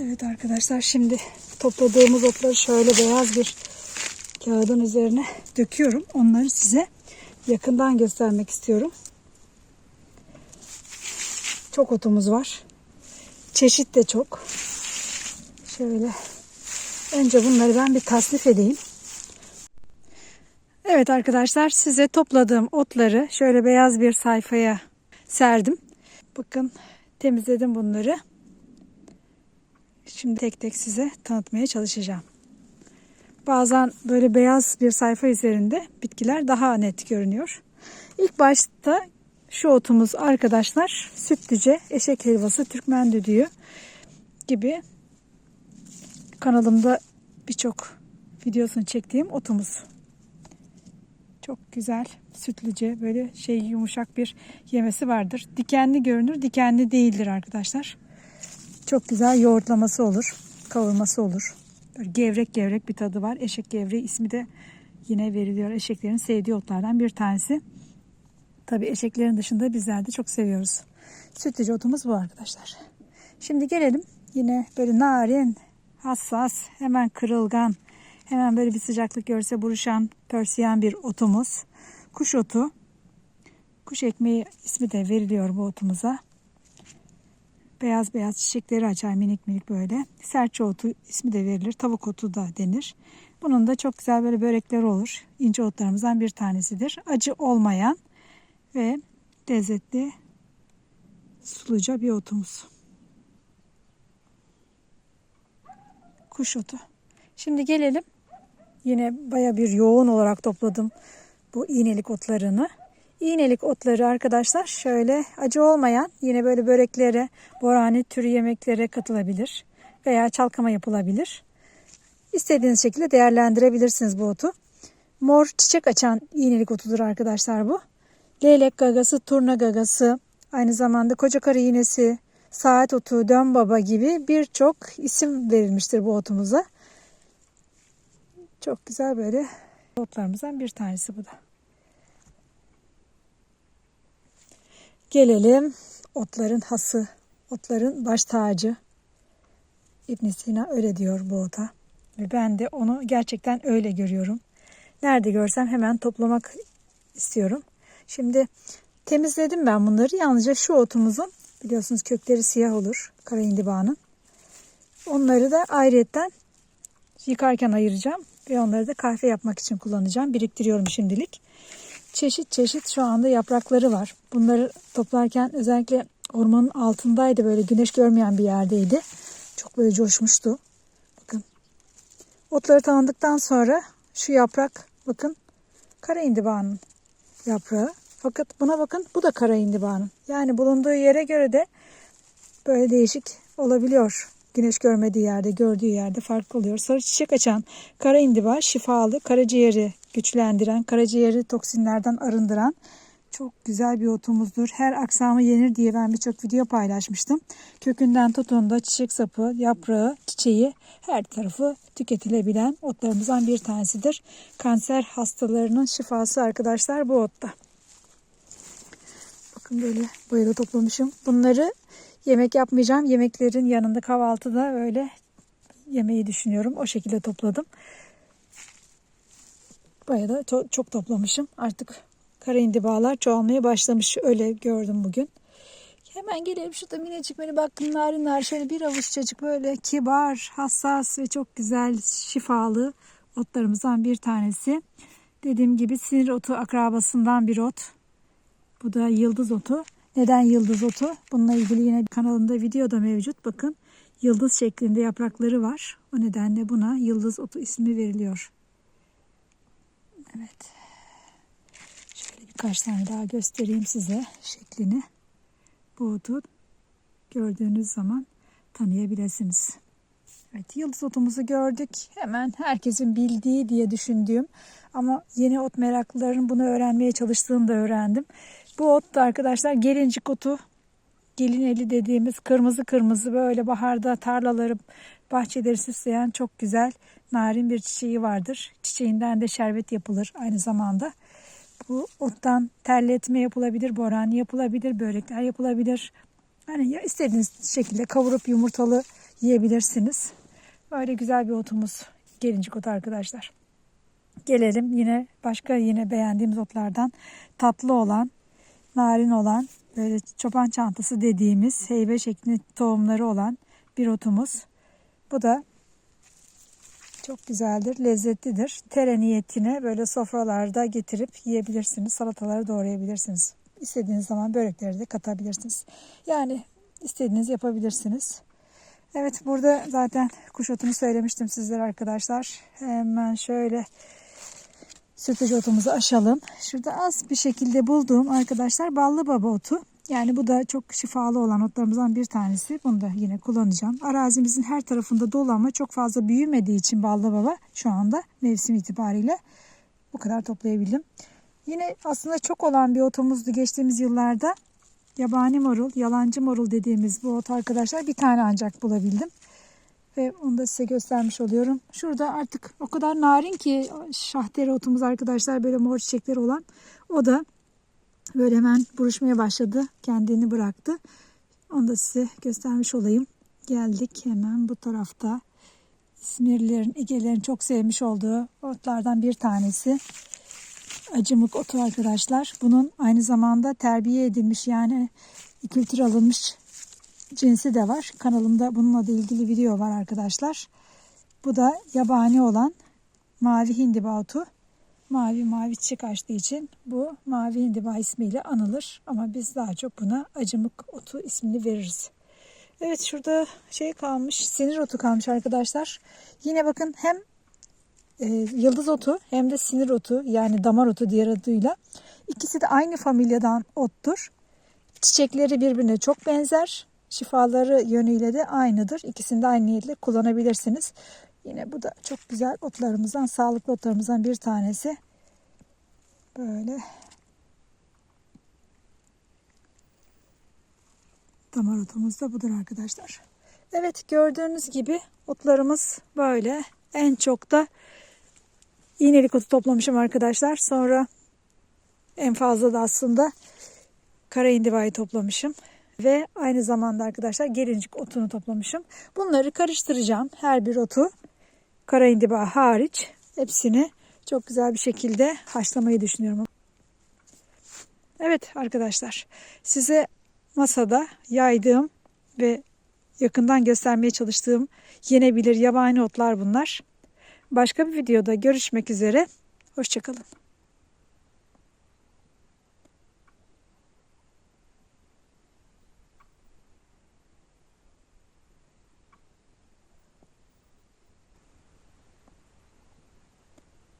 Evet arkadaşlar şimdi topladığımız otları şöyle beyaz bir kağıdın üzerine döküyorum. Onları size yakından göstermek istiyorum. Çok otumuz var. Çeşit de çok. Şöyle önce bunları ben bir tasnif edeyim. Evet arkadaşlar size topladığım otları şöyle beyaz bir sayfaya serdim. Bakın temizledim bunları. Şimdi tek tek size tanıtmaya çalışacağım. Bazen böyle beyaz bir sayfa üzerinde bitkiler daha net görünüyor. İlk başta şu otumuz arkadaşlar sütlüce, eşek helvası, Türkmen düdüğü gibi kanalımda birçok videosunu çektiğim otumuz. Çok güzel, sütlüce, böyle şey yumuşak bir yemesi vardır. Dikenli görünür, dikenli değildir arkadaşlar. Çok güzel yoğurtlaması olur, kavurması olur. Böyle gevrek gevrek bir tadı var. Eşek gevreği ismi de yine veriliyor. Eşeklerin sevdiği otlardan bir tanesi. Tabi eşeklerin dışında bizler de çok seviyoruz. Sütlüce otumuz bu arkadaşlar. Şimdi gelelim yine böyle narin, hassas, hemen kırılgan, hemen böyle bir sıcaklık görse buruşan, pörsiyen bir otumuz. Kuş otu. Kuş ekmeği ismi de veriliyor bu otumuza. Beyaz beyaz çiçekleri açar minik minik böyle. Serçe otu ismi de verilir. Tavuk otu da denir. Bunun da çok güzel böyle börekleri olur. İnce otlarımızdan bir tanesidir. Acı olmayan ve lezzetli suluca bir otumuz. Kuş otu. Şimdi gelelim. Yine baya bir yoğun olarak topladım bu iğnelik otlarını. İğnelik otları arkadaşlar şöyle acı olmayan yine böyle böreklere, borani türü yemeklere katılabilir veya çalkama yapılabilir. İstediğiniz şekilde değerlendirebilirsiniz bu otu. Mor çiçek açan iğnelik otudur arkadaşlar bu. Leylek gagası, turna gagası, aynı zamanda koca karı iğnesi, saat otu, dön baba gibi birçok isim verilmiştir bu otumuza. Çok güzel böyle otlarımızdan bir tanesi bu da. Gelelim otların hası, otların baş tacı. İbn Sina öyle diyor bu ota. Ve ben de onu gerçekten öyle görüyorum. Nerede görsem hemen toplamak istiyorum. Şimdi temizledim ben bunları. Yalnızca şu otumuzun biliyorsunuz kökleri siyah olur. Kara indibanın. Onları da ayrıyetten yıkarken ayıracağım. Ve onları da kahve yapmak için kullanacağım. Biriktiriyorum şimdilik çeşit çeşit şu anda yaprakları var. Bunları toplarken özellikle ormanın altındaydı böyle güneş görmeyen bir yerdeydi. Çok böyle coşmuştu. Bakın. Otları tanıdıktan sonra şu yaprak bakın kara indibanın yaprağı. Fakat buna bakın bu da kara indibanın. Yani bulunduğu yere göre de böyle değişik olabiliyor. Güneş görmediği yerde, gördüğü yerde farklı oluyor. Sarı çiçek açan kara indiba şifalı, karaciğeri güçlendiren, karaciğeri toksinlerden arındıran çok güzel bir otumuzdur. Her aksamı yenir diye ben birçok video paylaşmıştım. Kökünden tutun da çiçek sapı, yaprağı, çiçeği her tarafı tüketilebilen otlarımızdan bir tanesidir. Kanser hastalarının şifası arkadaşlar bu otta. Bakın böyle bayıla toplamışım. Bunları yemek yapmayacağım. Yemeklerin yanında kahvaltıda öyle yemeği düşünüyorum. O şekilde topladım. Bayağı da to- çok toplamışım. Artık kara indibalar çoğalmaya başlamış. Öyle gördüm bugün. Hemen gelelim şurada minicik böyle bakın narin narin şöyle bir avuçcacık böyle kibar, hassas ve çok güzel şifalı otlarımızdan bir tanesi. Dediğim gibi sinir otu akrabasından bir ot. Bu da yıldız otu. Neden yıldız otu? Bununla ilgili yine kanalımda video da mevcut. Bakın yıldız şeklinde yaprakları var. O nedenle buna yıldız otu ismi veriliyor. Evet. Şöyle birkaç tane daha göstereyim size şeklini. Bu otu gördüğünüz zaman tanıyabilirsiniz. Evet, yıldız otumuzu gördük. Hemen herkesin bildiği diye düşündüğüm ama yeni ot meraklıların bunu öğrenmeye çalıştığını da öğrendim. Bu ot da arkadaşlar gelincik otu. Gelin eli dediğimiz kırmızı kırmızı böyle baharda tarlaları, bahçeleri süsleyen çok güzel narin bir çiçeği vardır. Çiçeğinden de şerbet yapılır aynı zamanda. Bu ottan terletme yapılabilir, borani yapılabilir, börekler yapılabilir. Hani ya istediğiniz şekilde kavurup yumurtalı yiyebilirsiniz. Böyle güzel bir otumuz gelincik otu arkadaşlar. Gelelim yine başka yine beğendiğimiz otlardan tatlı olan, narin olan, böyle çoban çantası dediğimiz heybe şeklinde tohumları olan bir otumuz. Bu da çok güzeldir, lezzetlidir. Tere niyetine böyle sofralarda getirip yiyebilirsiniz. Salataları doğrayabilirsiniz. İstediğiniz zaman börekleri de katabilirsiniz. Yani istediğiniz yapabilirsiniz. Evet burada zaten kuş otunu söylemiştim sizlere arkadaşlar. Hemen şöyle sütlüce otumuzu aşalım. Şurada az bir şekilde bulduğum arkadaşlar ballı baba otu. Yani bu da çok şifalı olan otlarımızdan bir tanesi. Bunu da yine kullanacağım. Arazimizin her tarafında dolu ama çok fazla büyümediği için ballı baba şu anda mevsim itibariyle bu kadar toplayabildim. Yine aslında çok olan bir otumuzdu geçtiğimiz yıllarda. Yabani marul, yalancı marul dediğimiz bu ot arkadaşlar bir tane ancak bulabildim. Ve onu da size göstermiş oluyorum. Şurada artık o kadar narin ki şahteri otumuz arkadaşlar böyle mor çiçekleri olan. O da böyle hemen buruşmaya başladı. Kendini bıraktı. Onu da size göstermiş olayım. Geldik hemen bu tarafta. İzmirlilerin, Egelerin çok sevmiş olduğu otlardan bir tanesi. Acımık otu arkadaşlar. Bunun aynı zamanda terbiye edilmiş yani kültür alınmış cinsi de var. Kanalımda bununla da ilgili video var arkadaşlar. Bu da yabani olan mavi hindiba otu. Mavi mavi çiçek açtığı için bu mavi hindiba ismiyle anılır. Ama biz daha çok buna acımık otu ismini veririz. Evet şurada şey kalmış sinir otu kalmış arkadaşlar. Yine bakın hem e, yıldız otu hem de sinir otu yani damar otu diğer adıyla. İkisi de aynı familyadan ottur. Çiçekleri birbirine çok benzer. Şifaları yönüyle de aynıdır. İkisini de aynı niyetle kullanabilirsiniz. Yine bu da çok güzel otlarımızdan, sağlıklı otlarımızdan bir tanesi. Böyle damar otumuz da budur arkadaşlar. Evet gördüğünüz gibi otlarımız böyle. En çok da iğnelik otu toplamışım arkadaşlar. Sonra en fazla da aslında kara indivayı toplamışım. Ve aynı zamanda arkadaşlar gelincik otunu toplamışım. Bunları karıştıracağım. Her bir otu kara indiba hariç hepsini çok güzel bir şekilde haşlamayı düşünüyorum. Evet arkadaşlar size masada yaydığım ve yakından göstermeye çalıştığım yenebilir yabani otlar bunlar. Başka bir videoda görüşmek üzere. Hoşçakalın.